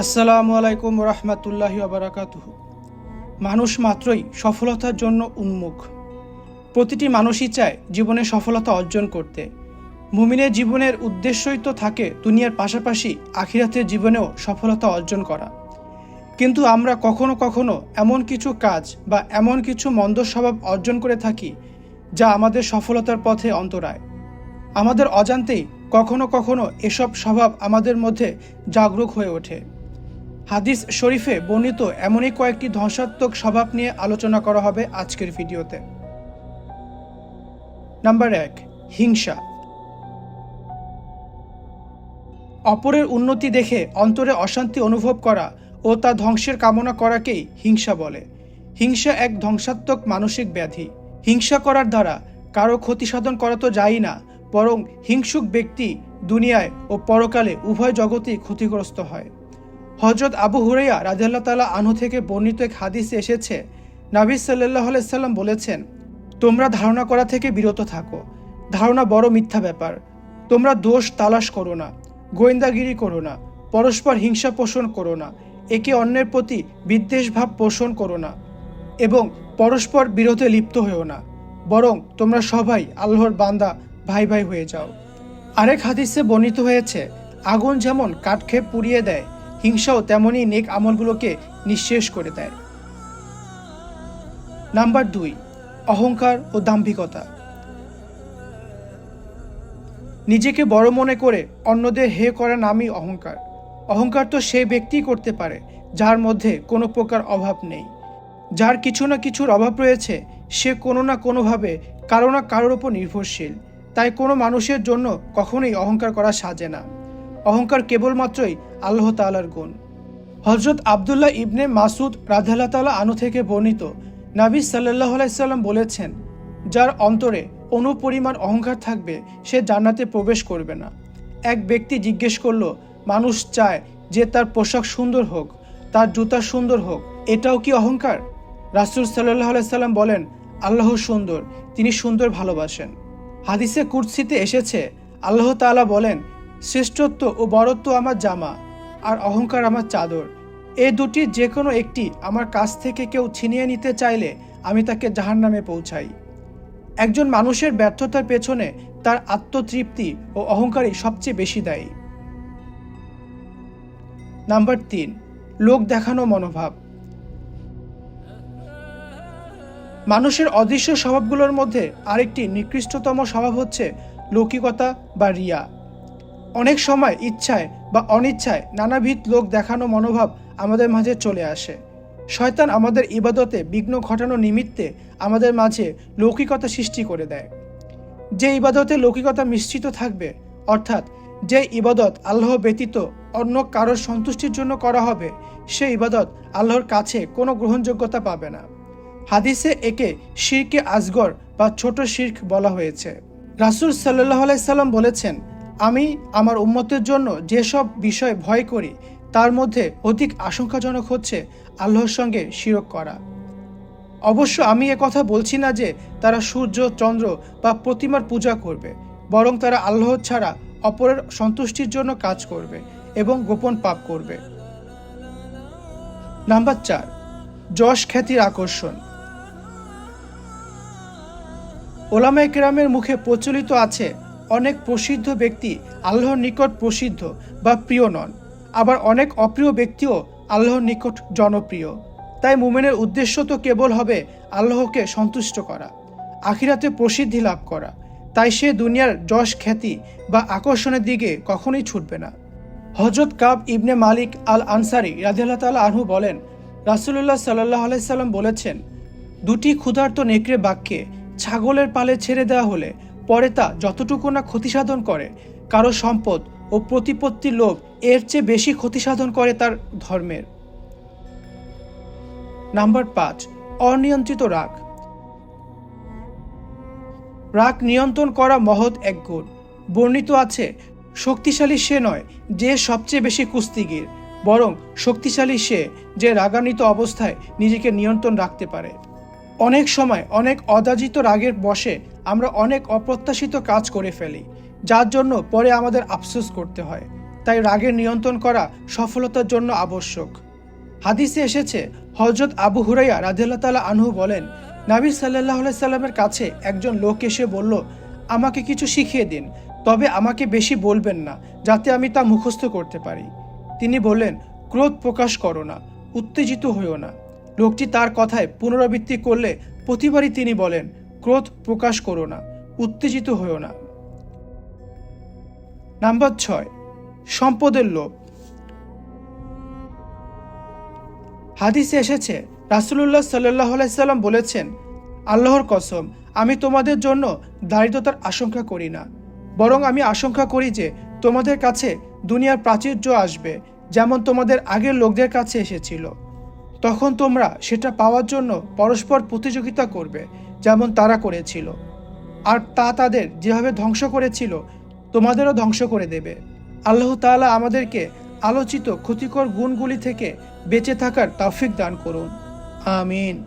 আসসালামু আলাইকুম রহমতুল্লাহি আবরাকাত মানুষ মাত্রই সফলতার জন্য উন্মুখ। প্রতিটি মানুষই চায় জীবনে সফলতা অর্জন করতে। মুমিনের জীবনের উদ্দেশ্যই তো থাকে দুনিয়ার পাশাপাশি আখিরাতের জীবনেও সফলতা অর্জন করা। কিন্তু আমরা কখনো কখনো এমন কিছু কাজ বা এমন কিছু মন্দ স্বভাব অর্জন করে থাকি যা আমাদের সফলতার পথে অন্তরায়। আমাদের অজান্তেই কখনো কখনো এসব স্বভাব আমাদের মধ্যে জাগরুক হয়ে ওঠে। হাদিস শরীফে বর্ণিত এমনই কয়েকটি ধ্বংসাত্মক স্বভাব নিয়ে আলোচনা করা হবে আজকের ভিডিওতে। নাম্বার এক, হিংসা। অপরের উন্নতি দেখে অন্তরে অশান্তি অনুভব করা ও তা ধ্বংসের কামনা করাকেই হিংসা বলে। হিংসা এক ধ্বংসাত্মক মানসিক ব্যাধি। হিংসা করার দ্বারা কারও ক্ষতি সাধন করা তো যায় না, বরং হিংসুক ব্যক্তি দুনিয়ায় ও পরকালে উভয় জগতেই ক্ষতিগ্রস্ত হয়। হজরত আবু হুরাইয়া রাজিয়াল্লাহ তালা আনহু থেকে বর্ণিত এক হাদিসে এসেছে, নাবি সাল্লাহ সাল্লাম বলেছেন, তোমরা ধারণা করা থেকে বিরত থাকো। ধারণা বড় মিথ্যা ব্যাপার। তোমরা দোষ তালাশ করো না, গোয়েন্দাগিরি করো না, পরস্পর হিংসা পোষণ করো না, একে অন্যের প্রতি বিদ্বেষ ভাব পোষণ করো না এবং পরস্পর বিরোধে লিপ্ত হয়েও না। বরং তোমরা সবাই আল্লাহর বান্দা, ভাই ভাই হয়ে যাও। আরেক হাদিসে বর্ণিত হয়েছে, আগুন যেমন কাঠখেপ পুড়িয়ে দেয় হিংসাও তেমনই নেক আমলগুলোকে নিঃশেষ করে দেয়। নাম্বার দুই, অহংকার ও দাম্ভিকতা। নিজেকে বড় মনে করে অন্যদের হে করা নামই অহংকার। অহংকার তো সে ব্যক্তিই করতে পারে, যার মধ্যে কোনো প্রকার অভাব নেই। যার কিছু না কিছুর অভাব রয়েছে, সে কোনো না কোনোভাবে কারও না কারোর ওপর নির্ভরশীল। তাই কোনো মানুষের জন্য কখনোই অহংকার করা সাজে না। অহংকার কেবলমাত্রই আল্লাহ তালার গুণ। হজরত আবদুল্লাহ ইবনে মাসুদ রাধাল্লাহ তালা আনু থেকে বর্ণিত নাবি সাল্লাহ আলাইসাল্লাম বলেছেন, যার অন্তরে অনুপরিমাণ অহংকার থাকবে, সে জান্নাতে প্রবেশ করবে না। এক ব্যক্তি জিজ্ঞেস করল, মানুষ চায় যে তার পোশাক সুন্দর হোক, তার জুতা সুন্দর হোক, এটাও কি অহংকার? রাসুল সাল্লাহ আলাইসাল্লাম বলেন, আল্লাহ সুন্দর, তিনি সুন্দর ভালোবাসেন। হাদিসে কুর্সিতে এসেছে, আল্লাহ তাআলা বলেন শ্রেষ্ঠত্ব ও বরত্ব আমার জামা আর অহংকার আমার চাদর। এ দুটি যে কোনো একটি আমার কাছ থেকে কেউ ছিনিয়ে নিতে চাইলে আমি তাকে জাহান্নামে পৌঁছাই। একজন মানুষের ব্যর্থতার পেছনে তার আত্মতৃপ্তি ও অহংকারই সবচেয়ে বেশি দায়ী। নাম্বার তিন, লোক দেখানো মনোভাব। মানুষের অদৃশ্য স্বভাবগুলোর মধ্যে আরেকটি নিকৃষ্টতম স্বভাব হচ্ছে লৌকিকতা বা রিয়া। অনেক সময় ইচ্ছায় বা অনিচ্ছায় নানাবিধ লোক দেখানো মনোভাব আমাদের মাঝে চলে আসে। শয়তান আমাদের ইবাদতে বিঘ্ন ঘটানো নিমিত্তে আমাদের মাঝে লৌকিকতা সৃষ্টি করে দেয়। যে ইবাদতে লৌকিকতা মিশ্রিত থাকবে, অর্থাৎ যে ইবাদত আল্লাহ ব্যতীত অন্য কারোর সন্তুষ্টির জন্য করা হবে, সে ইবাদত আল্লাহর কাছে কোনো গ্রহণযোগ্যতা পাবে না। হাদিসে একে শিরকে আজগর বা ছোট শির্ক বলা হয়েছে। রাসুল সাল্লাহ আলাইসাল্লাম বলেছেন আমি আমার উম্মতের জন্য যেসব বিষয় ভয় করি, তার মধ্যে অধিক আশঙ্কাজনক হচ্ছে আল্লাহর সঙ্গে শিরক করা। অবশ্য আমি কথা বলছি না যে তারা সূর্য, চন্দ্র বা প্রতিমার পূজা করবে, বরং তারা আল্লাহ ছাড়া অপরের সন্তুষ্টির জন্য কাজ করবে এবং গোপন পাপ করবে। নাম্বার চার, যশ খ্যাতির আকর্ষণ। ওলামা কেরামের মুখে প্রচলিত আছে অনেক প্রসিদ্ধ ব্যক্তি আল্লাহর নিকট প্রসিদ্ধ বা প্রিয় নন। আবার অনেক অপ্রিয় ব্যক্তিও আল্লাহর নিকট জনপ্রিয়। তাই মুমেনের উদ্দেশ্য তো কেবল হবে আল্লাহকে সন্তুষ্ট করা, আখিরাতে প্রসিদ্ধি লাভ করা। তাই সে দুনিয়ার যশ খ্যাতি বা আকর্ষণের দিকে কখনোই ছুটবে না। হজরত কাব ইবনে মালিক আল আনসারি রাজিয়াল্লাহ তালা আনহু বলেন রাসুল্লাহ সাল্লাহ আলাইসাল্লাম বলেছেন, দুটি ক্ষুধার্ত নেকড়ে বাক্যে ছাগলের পালে ছেড়ে দেওয়া হলে পরে তা যতটুকু না ক্ষতিসাধন করে, কারও সম্পদ ও প্রতিপত্তির লোভ এর চেয়ে বেশি ক্ষতিসাধন করে তার ধর্মের। নাম্বার পাঁচ, অনিয়ন্ত্রিত রাগ। রাগ নিয়ন্ত্রণ করা মহৎ এক গুণ। বর্ণিত আছে, শক্তিশালী সে নয় যে সবচেয়ে বেশি কুস্তিগির, বরং শক্তিশালী সে যে রাগান্বিত অবস্থায় নিজেকে নিয়ন্ত্রণ রাখতে পারে। অনেক সময় অনেক অদাজিত রাগের বসে আমরা অনেক অপ্রত্যাশিত কাজ করে ফেলি, যার জন্য পরে আমাদের আফসোস করতে হয়। তাই রাগের নিয়ন্ত্রণ করা সফলতার জন্য আবশ্যক। হাদিসে এসেছে হজরত আবু হুরাইয়া রাদিল্লা তালা আনহু বলেন, নাবী সাল্লাহ সাল্লামের কাছে একজন লোক এসে বলল, আমাকে কিছু শিখিয়ে দিন, তবে আমাকে বেশি বলবেন না, যাতে আমি তা মুখস্থ করতে পারি। তিনি বললেন, ক্রোধ প্রকাশ করো না, উত্তেজিত হইও না। লোকটি তার কথায় পুনরাবৃত্তি করলে প্রতিবারই তিনি বলেন, ক্রোধ প্রকাশ করো না, উত্তেজিত হইও না। নাম্বার ছয়, সম্পদের লোভ। হাদিসে এসেছে, রাসুলুল্লাহ সাল্লাহ সাল্লাম বলেছেন, আল্লাহর কসম, আমি তোমাদের জন্য দারিদ্রতার আশঙ্কা করি না। বরং আমি আশঙ্কা করি যে তোমাদের কাছে দুনিয়ার প্রাচুর্য আসবে, যেমন তোমাদের আগের লোকদের কাছে এসেছিল। তখন তোমরা সেটা পাওয়ার জন্য পরস্পর প্রতিযোগিতা করবে, যেমন তারা করেছিল। আর তা তাদের যেভাবে ধ্বংস করেছিল, তোমাদেরও ধ্বংস করে দেবে। আল্লাহ তালা আমাদেরকে আলোচিত ক্ষতিকর গুণগুলি থেকে বেঁচে থাকার তৌফিক দান করুন। আমিন।